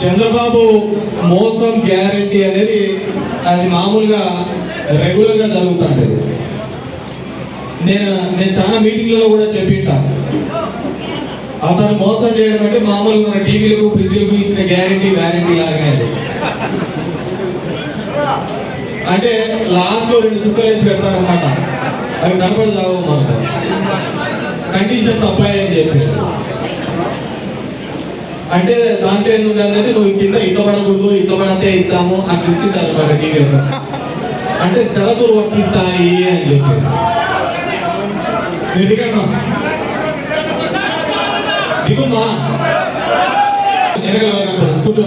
చంద్రబాబు మోసం గ్యారంటీ అనేది అది మామూలుగా రెగ్యులర్గా జరుగుతుంది నేను నేను చాలా మీటింగ్లలో కూడా చెప్పింటా అతను మోసం చేయడం అంటే మామూలుగా మన టీవీలకు ఫ్రిడ్జ్లకు ఇచ్చిన గ్యారంటీ వ్యారంటీ లాగానే అంటే లాస్ట్లో రెండు చుక్కలు వేసి పెడతారనమాట అవి కనపడదావు మనకు? కండిషన్స్ అప్లై అని చెప్పి. అంటే దాంట్లో ఏం ఉండాలంటే నువ్వు కింద ఇట్లా పడకూడదు ఇట్లా పడితే ఇచ్చాము అట్లా ఇచ్చింది అనమాట టీవీలో అంటే షరతులు వర్తిస్తాయి అని చెప్పి ఎందుకన్నా దిగుమా? ఎనగలవనప్పుడు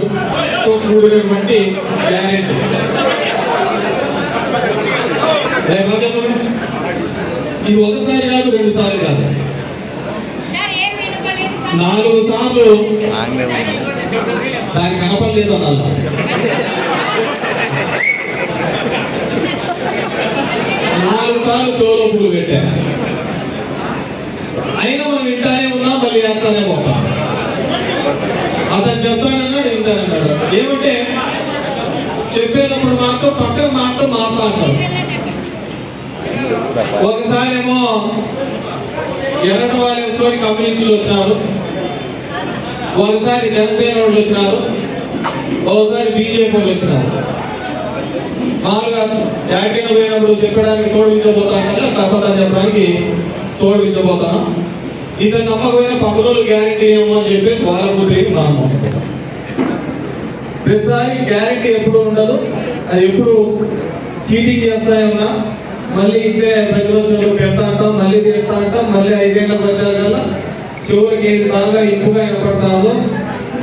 కూడినటువంటి గ్యారెంటీ. ఇది ఒకసారి కాదు రెండు సార్లు కాదు. నాలుగు సార్లు. దానికి కనపడలేదు అనాలి నాలుగు సార్లు చెవులో పూలు పెట్టారు అయినా మనం వింటానే ఉన్నాం మళ్ళీ వేస్తానే పోతాం. అతను చెప్తానన్నాడు వింటానన్నాడు. ఏమంటే చెప్పేటప్పుడు మాత్రం పక్కన మాత్రం మాట్లాడతారు. ఒకసారి ఏమో ఎర్రట వాళ్ళు వేసుకొని కమ్యూనిస్టులు వచ్చినారు. ఒకసారి జనసేన వాళ్ళు వచ్చినారు ఒకసారి బీజేపీ వాళ్ళు వచ్చినారు. మామూలుగా యాడికైనా పోయినప్పుడు చెప్పడానికి తోడువించబోతాను తప్పదని చెప్పడానికి తోడువించబోతాను ఇతను నమ్మకమైన పక్క రోజులు గ్యారంటీ ఏమో అని చెప్పేసి వాళ్ళ గురించి మనం ప్రతిసారి గ్యారెంటీ ఎప్పుడు ఉండదు అది ఎప్పుడు చీటింగ్ చేస్తానే ఉన్నా మళ్ళీ ఇట్లే ప్రతిరోజు పెడతా అంటాం మళ్ళీ తిడతా అంటాం మళ్ళీ ఐదేళ్ళకి వచ్చేకల్లా చివరికి ఏది బాగా ఇంపుగా వినపడతాదో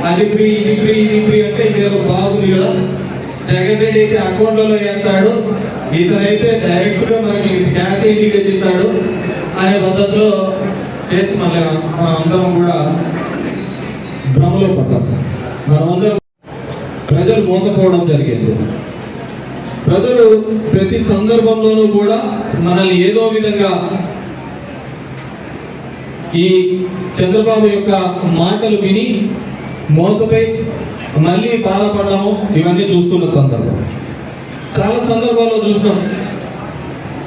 అది ఫ్రీ ఇది ఫ్రీ ఇది ఫ్రీ అంటే ఇదేదో బాగుంది కదా. జగన్ రెడ్డి అయితే అకౌంట్లలో వేస్తాడు. ఇతనైతే డైరెక్ట్గా మనకి క్యాష్ ఇంటికి తెచ్చిస్తాడు. అనే పద్ధతిలో చేసి మన అందరం కూడా భ్రమలో పడ్డాం. మనమందరం ప్రజలు మోసపోవడం జరిగింది. ప్రజలు ప్రతి సందర్భంలోనూ కూడా మనల్ని ఏదో విధంగా ఈ చంద్రబాబు యొక్క మాటలు విని మోసపై మళ్ళీ బాధపడము ఇవన్నీ చూస్తున్న సందర్భం. చాలా సందర్భాల్లో చూసినాం.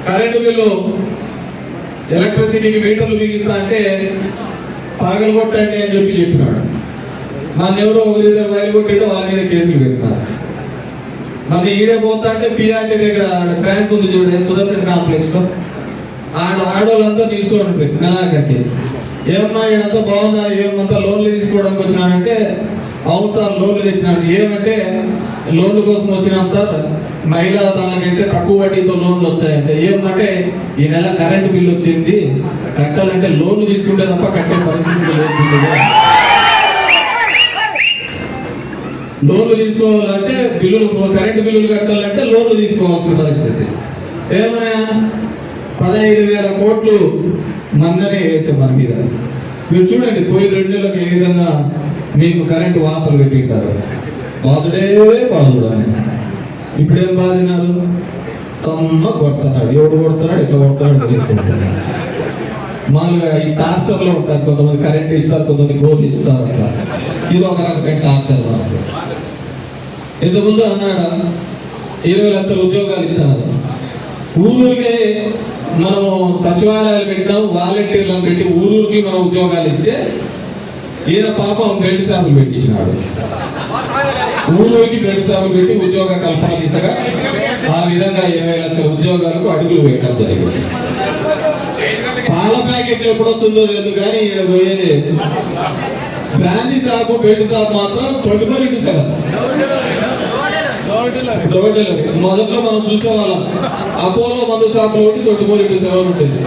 కరెంటు బిల్లు ఎలక్ట్రిసిటీకి మీటర్లు బిగిస్తా అంటే పగలగొట్టండి అని చెప్పి చెప్పినాడు. నన్ను ఎవరో ఒకరి దగ్గర బయలుగొట్టిండో వాళ్ళ మీద కేసులు పెట్టినారు. నన్ను ఈడే పోతా అంటే పిఆర్టీ దగ్గర బ్యాంక్ ఉంది చూడండి సుదర్శన్ కాంప్లెక్స్లో ఆడ ఆడవాళ్ళంతా నిల్చోండి పెట్టి నెలాఖరికి. ఏమన్నా అంతా బాగున్నారు ఏమంతా లోన్లు తీసుకోవడానికి వచ్చినానంటే అవును సార్ లోన్లు తెచ్చినాడు. ఏమంటే లోన్ల కోసం వచ్చినాం సార్. మహిళా దానికైతే తక్కువ వడ్డీతో లోన్లు వచ్చాయంటే ఏమంటే ఈ నెల కరెంటు బిల్లు వచ్చింది. కట్టాలంటే లోన్లు తీసుకుంటే తప్ప కట్టే పరిస్థితి లేదు లోన్లు తీసుకోవాలంటే బిల్లులు కరెంటు బిల్లులు కట్టాలంటే లోన్లు తీసుకోవాల్సిన పరిస్థితి. ఏమన్నా? పదహైదు వేల కోట్లు మందనే వేస్తే మన మీద. మీరు చూడండి పోయి రెండు నెలలకు ఏ విధంగా మీకు కరెంటు వాతలు పెట్టింటారు. బాధుడే బాధుడు అని. ఇప్పుడేం బాధినారు? సమ్మ కొడుతున్నాడు. ఎవడు కొడుతున్నాడు? ఇట్లా కొడుతున్నాడు? తెలియదు మామూలుగా ఈ టార్చర్లో ఉంటారు కొంతమంది కరెంట్ ఇస్తారు కొంతమంది గోల్ ఇస్తారు. అట్లా ఇది ఒక రకమైన టార్చర్ మనకు ఇంతకుముందు అన్నాడా ఇరవై లక్షల ఉద్యోగాలు ఇచ్చారు. ఊరికే మనం సచివాలయాలు పెట్టాం వాలంటీర్లను పెట్టి ఊరూరికి మనం ఉద్యోగాలు ఇస్తే ఈయన పాపం బెల్ట్ షాపులు పెట్టించినాడు. ఊరూరికి బెల్ట్ షాపులు పెట్టి ఉద్యోగ కల్పన దిశగా ఆ విధంగా ఇరవై లక్షల ఉద్యోగాలకు అడుగులు వేయడం జరిగింది. పాల ప్యాకెట్ ఎప్పుడు వస్తుందో లేదు కానీ ఈయన పోయేది. బ్రాంచీ షాపు బెల్ట్ షాప్ మాత్రం twenty four into seven door delivery మొదట్లో మనం చూసేవాళ్ళం అపోలో మందు షాప్ ఒకటి ట్వంటీ ఫోర్ ఉంటుంది.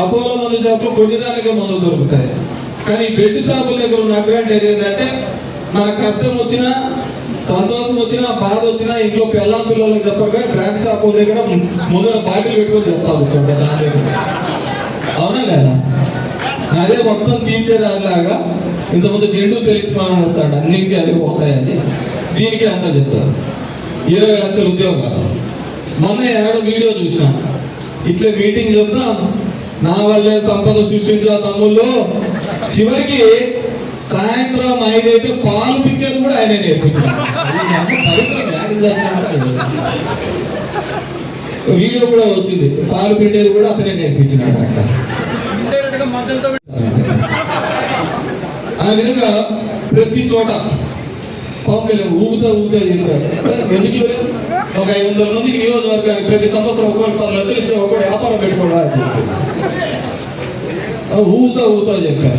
అపోలో మందు షాప్ కొన్ని దానికే మందులు దొరుకుతాయి. కానీ బెడ్ షాపుల దగ్గర ఉన్న అడ్వాంటేజ్ ఏంటంటే మన కష్టం వచ్చినా సంతోషం వచ్చినా బాధ వచ్చినా ఇంట్లో పిల్లల పిల్లలకు చెప్పగా బ్రాంచ్ షాప్ దగ్గర మొదలు బాటిల్ పెట్టుకొని చెప్తా కూర్చోండి దాని దగ్గర. అవునా లేదా? అదే మొత్తం తీర్చేదానిలాగా ఇంతకుముందు జెండు తెలిసిపోయిన వస్తాడు అన్నింటికి అదే పోతాయని దీనికి అంతా చెప్తారు. ఇరవై లక్షల ఉద్యోగాలు. మొన్న ఏడో వీడియో చూసిన. ఇట్లా మీటింగ్ చెప్తాం నా వల్లే సంపద సృష్టించా తమ్ముళ్ళు. చివరికి సాయంత్రం ఐదైతే పాలు పిక్కేది కూడా ఆయన నేర్పించారు. వీడియో కూడా వచ్చింది. పాలు పిండేది కూడా అతనే నేర్పించినాడు అక్కడ. ఆ విధంగా ప్రతి చోట పవన్ ఊగుతా ఊగుతా చెప్పారు. ఎందుకు ఒక ఐదు వందల మందికి నియోజకవర్గానికి ప్రతి సంవత్సరం ఒక్కొక్క పది లక్షలు ఇచ్చే ఒకటి వ్యాపారం పెట్టుకోవడానికి ఊగుతా ఊగుతా చెప్పారు.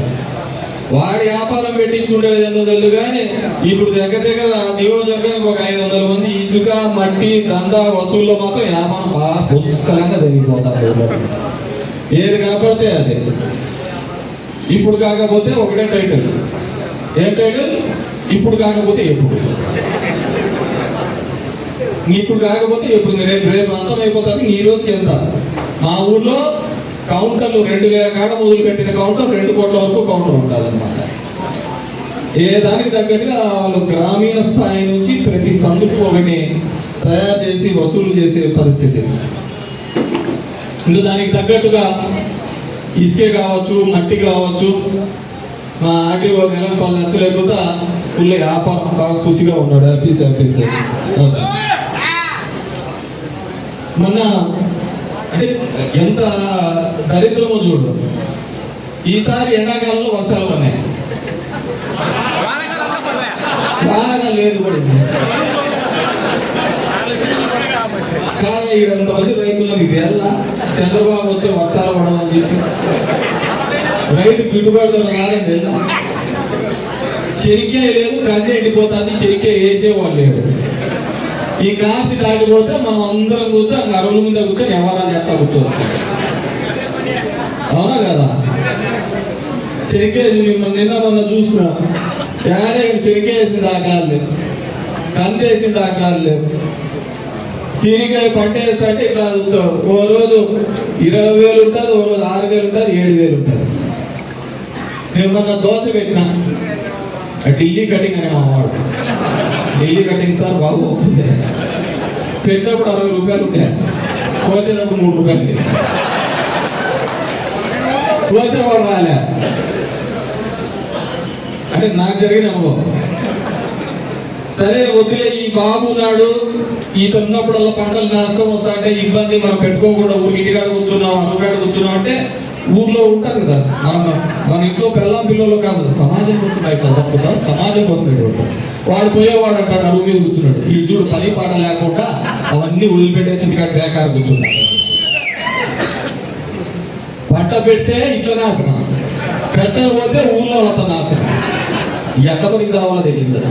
వాడి వ్యాపారం పెట్టించుకుంటాడు ఎంతో తెలుసు కానీ ఇప్పుడు దగ్గర దగ్గర నియోజకవర్గానికి ఒక ఐదు వందల మంది ఇసుక మట్టి దందా వసూల్లో మాత్రం వ్యాపారం బాగా పుష్కలంగా జరిగిపోతారు. ఏది కనపడితే అదే. ఇప్పుడు కాకపోతే ఒకటే టైటిల్ ఏం టైటిల్ ఇప్పుడు కాకపోతే ఎప్పుడు? ఇప్పుడు కాకపోతే ఎప్పుడు? రేపు రేపు అంతం అయిపోతుంది ఈ రోజుకి ఎంత? మా ఊర్లో కౌంటర్లు రెండు వేల కాడ మొదలు పెట్టిన కౌంటర్ రెండు కోట్ల వరకు కౌంటర్ ఉంటుంది అనమాట ఏ దానికి తగ్గట్టుగా వాళ్ళు గ్రామీణ స్థాయి నుంచి ప్రతి సందుకు ఒకటి తయారు చేసి వసూలు చేసే పరిస్థితి. ఇంకా దానికి తగ్గట్టుగా ఇసుకే కావచ్చు మట్టి కావచ్చు మా ఆర్టీఓ నెలకు పది లక్షలు ఫుల్ వ్యాపారం బాగా ఖుషిగా ఉన్నాడు. ఆఫీస్ ఆఫీస్ మొన్న అంటే ఎంత దరిద్రమో చూడు. ఈసారి ఎండాకాలంలో వర్షాలు పడినాయి. బాగా లేదు కూడా కానీ ఇక్కడ ఎంతమంది రైతులకు ఇది ఎలా చంద్రబాబు వచ్చే వర్షాలు పడడం చేసి రైతు గిట్టుబాటు రాలేదు చెరికే లేదు కంది ఎండిపోతుంది చెరికే వేసేవాళ్ళు లేదు ఈ కాంతి తాగిపోతే మనం అందరం కూర్చొని అరవుల మీద కూర్చొని వ్యవహారాలు చేస్తా కూర్చోవచ్చు అవునా కదా? చెరికే మిమ్మల్ని నిన్న మొన్న చూసినా. ఏడే శరికే వేసిన దాఖలాలు లేవు. కంది వేసిన దాఖలాలు లేవు. సీనికాయ పంట వేస్తే ఇట్లా చూస్తావు. ఓ రోజు ఇరవై వేలు ఉంటుంది ఓ రోజు ఆరు వేలు ఉంటుంది ఏడు వేలు ఉంటుంది. నేను దోశ పెట్టినా. ఢిల్లీ కటింగ్ అనే మా వాడు. ఢిల్లీ కటింగ్ సార్ బాబు. అవుతుంది పెట్టినప్పుడు అరవై రూపాయలు ఉండే. కోసేటప్పుడు మూడు రూపాయలు కోసేవాడు రాలే. అంటే నాకు జరిగిన అనుభవం. సరే వదిలే ఈ బాబు నాడు ఈత ఉన్నప్పుడల్లా పంటలు నాశనం వస్తా అంటే ఇబ్బంది మనం పెట్టుకోకుండా ఊరికి ఇంటికాడ కూర్చున్నాం అరవై కూర్చున్నాం అంటే ఊర్లో ఉంటారు కదా మనం మన ఇంట్లో పిల్లం పిల్లలు కాదు సమాజం కోసం బయట తప్పుతా సమాజం కోసం వాడు పోయేవాడు అంటాడు అరుగు మీద కూర్చున్నాడు. ఈ చూడు పని పాట లేకుండా అవన్నీ వదిలిపెట్టేసి ఇంకా బేకార కూర్చున్నాడు. పట్ట పెట్టే ఇట్లా నాశనం. పెట్టకపోతే ఊర్లో అంత నాశనం. ఎక్కడ పనికి రావాలో తెలియదు.